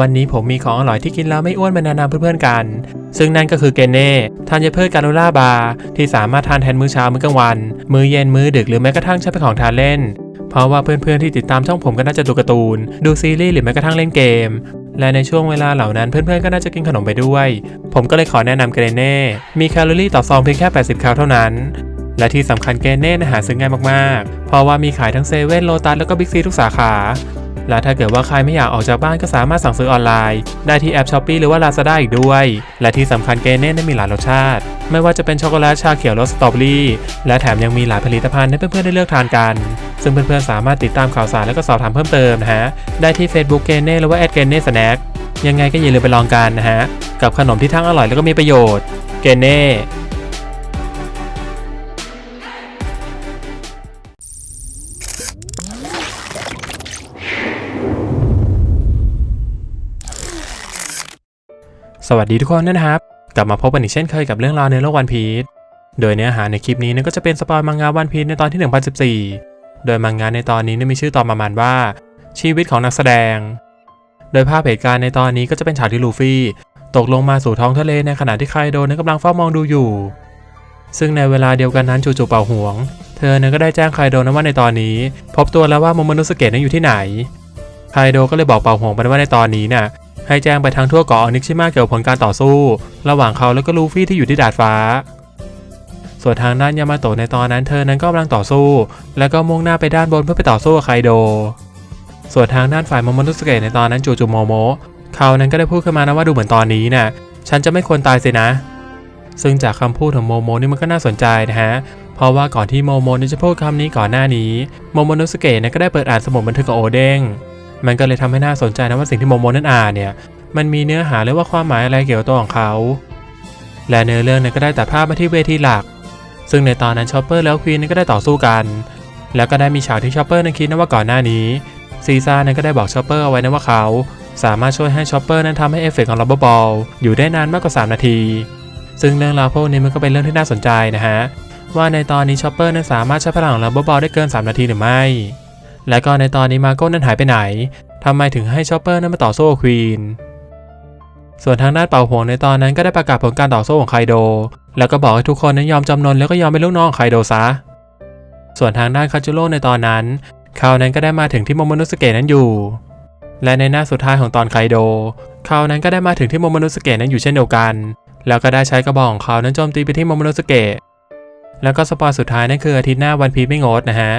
วันนี้ผมมีของอร่อยที่กินแล้วไม่อ้วนมานะนำเพื่อนๆกัน ซึ่งนั่นก็คือเกเน่ธัญพืชการูล่าบาร์ที่สามารถทานแทนมื้อเช้ามื้อกลางวัน มื้อเย็นมื้อดึกหรือแม้กระทั่งใช้เป็นของทานเล่น เพราะว่าเพื่อนๆที่ติดตามช่องผมก็น่าจะดูการ์ตูน ดูซีรีส์หรือแม้กระทั่งเล่นเกม และในช่วงเวลาเหล่านั้นเพื่อนๆก็น่าจะกินขนมไปด้วย ผมก็เลยขอแนะนำเกเน่มีแคลอรี่ต่อซองเพียงแค่ 80 แคลเท่านั้นและที่สำคัญเกเน่นะหาซื้อง่ายมากๆ เพราะว่ามีขายทั้งเซเว่นโลตัสแล้วก็บิ๊กซีทุกสาขา และถ้าเกิดว่าใครไม่อยากออกจากบ้านก็สามารถสั่งซื้อออนไลน์ ได้ที่แอป s h อ p e e หรือว่า Lazada อีกด้วย และที่สำคัญเกเน่ได้มีหลายรสชาติ ไม่ว่าจะเป็นช็อกโกแลตชาเขียวรสสตรอเบอรี่และแถมยังมีหลายผลิตภัณฑ์ให้เพื่อนๆได้เลือกทานกัน ซึ่งเพื่อนๆสามารถติดตามข่าวสารและก็สอบถามเพิ่มเติมนะฮะได้ที่ Facebook เกเน่หรือว่าแอดเกเน่สแน็คยังไงก็อย่าลืมไปลองกันนะฮะกับขนมที่ทั้งอร่อยแล้วก็มีประโยชน์เกเน่ สวัสดีทุกคนนะครับ กลับมาพบกันอีกเช่นเคยกับเรื่องราวในโลกวันพีชโดยเนื้อหาในคลิปนี้นั่นก็จะเป็นสปอยมังงะวันพีชในตอนที่ 1014 โดยมังงะในตอนนี้นมีชื่อตอนประมาณว่า ชีวิตของนักแสดง โดยภาพเหตุการณ์ในตอนนี้ก็จะเป็นฉากที่ลูฟี่ตกลงมาสู่ท้องทะเลในขณะที่ไคโดนั้นกำลังเฝ้ามองดูอยู่ ซึ่งในเวลาเดียวกันนั้นจู่ๆเป่าห่วง เธอนั้นก็ได้แจ้งไคโดนั้นว่าในตอนนี้ พบตัวแล้วว่าโมโมโนสเกะนั้นอยู่ที่ไหนไคโดก็เลยบอกเป่าห่วงไปว่าในตอนนี้น่ะ ให้แจ้งไปทางทั่วเกาะอนิกชิมาเกี่ยวกับผลการต่อสู้ ระหว่างเขาแล้วก็ลูฟี่ที่อยู่ที่ดาดฟ้า ส่วนทางด้านยามาโตะในตอนนั้นเธอนั้นก็กำลังต่อสู้ แล้วก็มุ่งหน้าไปด้านบนเพื่อไปต่อสู้กับไคโด ส่วนทางด้านฝ่ายโมโมโนสเกะในตอนนั้นจูจูโมโมเขานั้นก็ได้พูดขึ้นมานะว่าดูเหมือนตอนนี้น่ะฉันจะไม่ควรตายสินะ ซึ่งจากคำพูดของโมโมนี่มันก็น่าสนใจนะฮะเพราะว่าก่อนที่โมโมนี่จะพูดคำนี้ก่อนหน้านี้โมโมโนสเกะนั้นก็ได้เปิดอ่านสมุดบันทึกของโอเด้ง มันก็เลยทำให้น่าสนใจนะว่าสิ่งที่โมโมนั้นอ่านเนี่ย มันมีเนื้อหาหรือว่าความหมายอะไรเกี่ยวกับตัวของเขา และเนื้อเรื่องนั้นก็ได้แตัดภาพมาที่เวทีหลัก ซึ่งในตอนนั้นชอปเปอร์แล้วควีนก็ได้ต่อสู้กัน แล้วก็ได้มีฉากที่ชอปเปอร์นั้นคิดนะว่าก่อนหน้านี้ซีซ่านั้นก็ได้บอกชอปเปอร์เอาไว้นะว่าเขา สามารถช่วยให้ชอปเปอร์นั้นทำให้เอฟเฟกต์ของลับบอลอยู่ได้นานมากกว่า 3 นาที ซึ่งเรื่องราวพวกนี้มันก็เป็นเรื่องที่น่าสนใจนะฮะว่าในตอนนี้ชอปเปอร์นั้นสามารถใช้พลังของลับบอลได้เกิน 3 นาทีหรือไม่ และก็ในตอนนี้มาโก้นั้นหายไปไหนทำไมถึงให้ชอปเปอร์นั้นมาต่อสู้ควีนส่วนทางด้านเป่าห่วงในตอนนั้นก็ได้ประกาศผลการต่อสู้ของไคโด แล้วก็บอกให้ทุกคนนั้นยอมจำนนแล้วก็ยอมเป็นลูกน้องของไคโดซะ ส่วนทางด้านคาจูโร่ในตอนนั้น เขานั้นก็ได้มาถึงที่โมโมนุสเกะนั้นอยู่ และในหน้าสุดท้ายของตอนไคโด เขานั้นก็ได้มาถึงที่โมโมนุสเกะนั้นอยู่เช่นเดียวกัน แล้วก็ได้ใช้กระบอกของเขานั้นโจมตีไปที่โมโมนุสเกะ แล้วก็สปอยสุดท้ายนั่นคืออาทิตย์หน้าวันพีไม่งดนะฮะ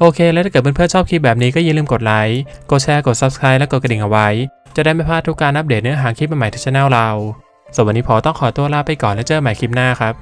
โอเค แล้วถ้าเกิดเพื่อนๆชอบคลิปแบบนี้ก็อย่าลืมกดไลค์ กดแชร์ กด Subscribe และกดกระดิ่งเอาไว้ จะได้ไม่พลาดทุกการอัปเดตเนื้อหาคลิปใหม่ๆที่ช่องเราส่วนวันนี้พอต้องขอตัวลาไปก่อนแล้วเจอกันใหม่คลิปหน้าครับ